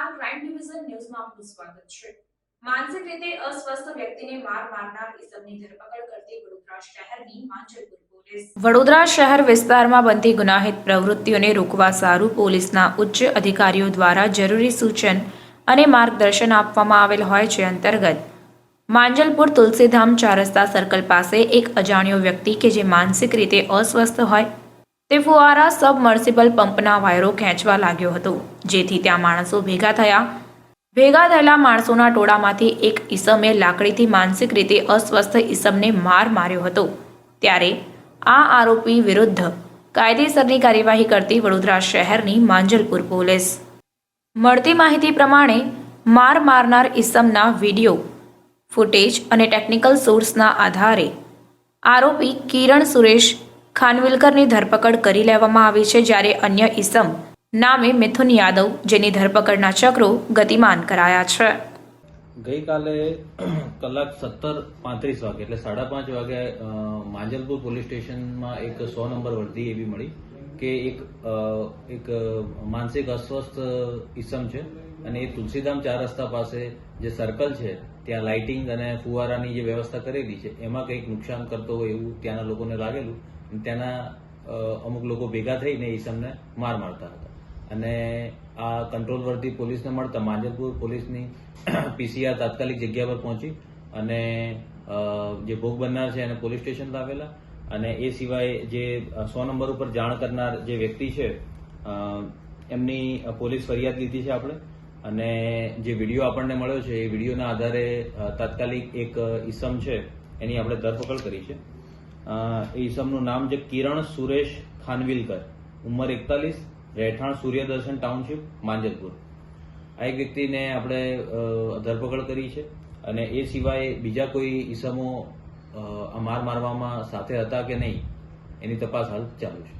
ન્યૂઝમાં આપનું સ્વાગત છે. માનસિક રીતે અસ્વસ્થ વ્યક્તિને માર મારનાર ઇસમની ધરપકડ કરતી વડોદરા શહેરની માંજલપુર વડોદરા શહેર વિસ્તારમાં બનતી ગુનાહિત પ્રવૃત્તિઓને રોકવા સારું પોલીસના ઉચ્ચ અધિકારીઓ દ્વારા જરૂરી સૂચન અને માર્ગદર્શન આપવામાં આવેલ હોય છે અંતર્ગત. માંજલપુર તુલસીધામ ચાર રસ્તા સર્કલ પાસે એક અજાણ્યો વ્યક્તિ કે જે માનસિક રીતે અસ્વસ્થ હોય તે ફુવારા સબમર્સિબલ પંપના વાયરો ખેંચવા લાગ્યો હતો, જેથી ત્યાં માણસો ભેગા થયા. ભેગા થયેલા માણસોના ટોળામાંથી એક ઈસમે લાકડીથી માનસિક રીતે અસ્વસ્થ ઈસમને માર માર્યો હતો. ત્યારે આ આરોપી વિરુદ્ધ કાયદેસરની કાર્યવાહી કરતી વડોદરા શહેરની માંજલપુર પોલીસ. મળતી માહિતી પ્રમાણે માર મારનાર ઈસમના વીડિયો, ફૂટેજ અને ટેકનિકલ સોર્સના આધારે આરોપી કિરણ સુરેશ ખાનવિલકરની ધરપકડ કરી લેવામાં આવી છે જ્યારે અન્ય ઈસમ નામે મિથુન યાદવ, જેની ધરપકડના ચક્રો ગતિમાન કરાયા છે. ગઈકાલે કલાક સત્તર પાંત્રીસ વાગે એટલે સાડા પાંચ વાગે માંજલપુર પોલીસ સ્ટેશનમાં એક સો નંબર વર્ધી એવી મળી કે એક એક માનસિક અસ્વસ્થ ઈસમ છે અને એ તુલસીધામ ચાર રસ્તા પાસે જે સર્કલ છે, ત્યાં લાઇટિંગ અને ફુવારાની જે વ્યવસ્થા કરેલી છે, એમાં કંઈક નુકસાન કરતો હોય એવું ત્યાંના લોકોને લાગેલું. ત્યાંના અમુક લોકો ભેગા થઈને ઈસમને માર મારતા હતા. અને આ કંટ્રોલ વર્ધી પોલીસને મળતા માંજલપુર પોલીસની પીસીઆર તાત્કાલિક જગ્યા પર પહોંચી અને જે ભોગ બનનાર છે એને પોલીસ સ્ટેશન લાવેલા અને એ સિવાય જે સો નંબર ઉપર જાણ કરનાર જે વ્યક્તિ છે એમની પોલીસ ફરિયાદ લીધી છે આપણે. અને જે વીડિયો આપણને મળ્યો છે એ વિડીયોના આધારે તાત્કાલિક એક ઈસમ છે એની આપણે ધરપકડ કરી છે. ઈસમનું નામ છે કિરણ સુરેશ ખાનવિલકર. ઉંમર એકતાલીસ, રહેઠાણ સૂર્યદર્શન ટાઉનશીપ, માંજલપુર. આ એક વ્યક્તિને આપણે ધરપકડ કરી છે અને એ સિવાય બીજા કોઈ ઈસમો માર મારવામાં સાથે હતા કે નહીં, એની તપાસ હાલ ચાલુ છે.